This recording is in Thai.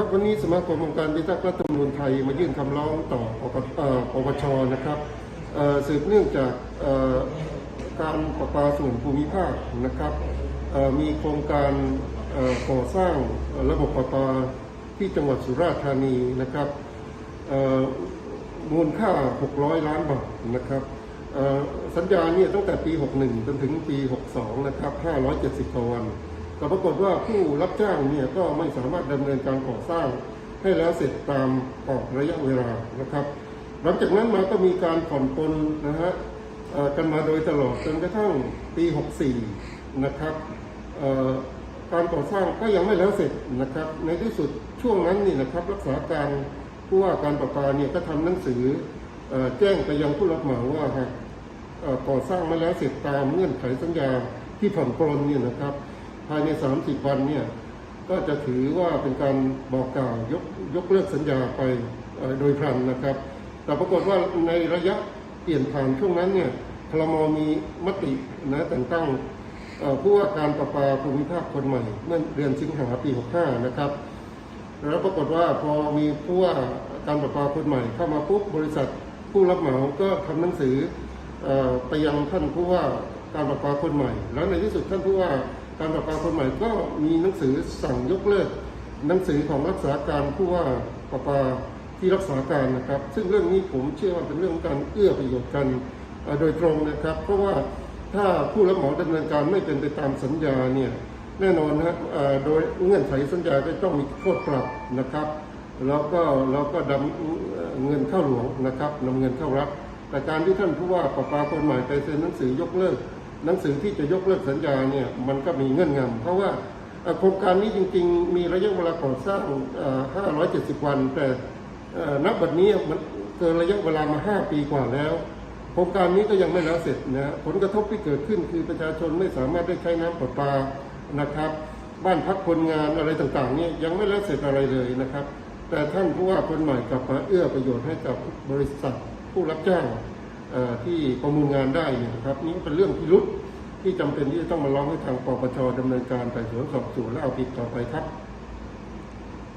ครับวันนี้สมาคมองค์การพิทักษ์รัฐธรรมนูญไทยมายื่นคำร้องต่อปปเอ่อปปชนะครับสืบเนื่องจากการประปาส่วนภูมิภาคนะครับมีโครงการก่อสร้างระบบประปาที่จังหวัดสุราษฎร์ธานีนะครับมูลค่า 600 ล้านบาทนะครับสัญญาเนี่ยตั้งแต่ปี 61 จนถึงปี 62 นะครับ 570กว่าวัน แต่ปรากฏว่าผู้รับจ้างเนี่ยก็ไม่สามารถดำเนินการก่อสร้าง ให้แล้วเสร็จตามกรอบระยะเวลานะครับ หลังจากนั้นมาก็มีการผ่อนปลนนะฮะกันมาโดยตลอดจนกระทั่งปี 64 นะครับการก่อสร้างก็ยังไม่แล้วเสร็จนะครับ ในที่สุดช่วงนั้นนี่นะครับ รักษาการผู้ว่าการประปาเนี่ยก็ทำหนังสืออแจ้งไปยังผู้รับเหมาว่าหากก่อสร้างมาแล้วเสร็จตามเงื่อนไขสัญญาที่ผ่อนปลนเนี่ยนะครับ ภายใน 30 วันเนี่ยก็จะถือว่าเป็นการบอกกล่าวยกยกเลิกสัญญาไปโดยพลันนะครับ แต่ปรากฏว่าในระยะเปลี่ยนผ่านช่วงนั้นเนี่ยคลมมีมตินะแต่งตั้งผู้ว่าการประปาภูมิภาคคนใหม่เมื่อเดือนสิงหาปี 65 นะครับแล้วปรากฏว่าพอมีผู้ว่าการประปาคนใหม่เข้ามาปุ๊บบริษัทผู้รับเหมาก็ทำหนังสืออไปยังท่านผู้ว่า การประปาคนใหม่ แล้วในที่สุดท่านผู้ว่าการประปาคนใหม่ก็มีหนังสือสั่งยกเลิก หนังสือของรักษาการผู้ว่าประปาที่รักษาการนะครับ ซึ่งเรื่องนี้ผมเชื่อว่าเป็นเรื่องของการเอื้อประโยชน์กันโดยตรงนะครับ เพราะว่าถ้าผู้รับเหมาดำเนินการไม่เป็นไปตามสัญญาเนี่ยแน่นอนนะฮะโดยเงื่อนไขสัญญาก็ต้องมีโทษปรับนะครับ แล้วก็เราก็ดำเอ่อเงินเข้าหลวงนะครับนำเงินเข้ารัฐ แต่การที่ท่านผู้ว่าประปาคนใหม่ไปเซ็นหนังสือยกเลิก หนังสือที่จะยกเลิกสัญญาเนี่ยมันก็มีเงื่อนงำเพราะว่าโครงการนี้จริงๆ มีระยะเวลาก่อสร้างเอ่อ570 วัน แต่เอ่อณบัดนี้มันเกินระยะเวลามา 5 ปีกว่าแล้ว โครงการนี้ก็ยังไม่แล้วเสร็จนะฮะผลกระทบที่เกิดขึ้นคือประชาชนไม่สามารถได้ใช้น้ำประปานะครับ บ้านพักคนงานอะไรต่างๆเนี่ยยังไม่แล้วเสร็จอะไรเลยนะครับ แต่ท่านผู้ว่าคนใหม่กลับมาเอื้อประโยชน์ให้กับบริษัท ผู้รับจ้างที่ประมูลงานได้เนี่ยนะครับนี่เป็นเรื่องพิรุษที่จำเป็นที่จะต้องมาร้องให้ทางปปชดำเนินการไต่สวนสอบสวนและเอาผิดต่อไปครับ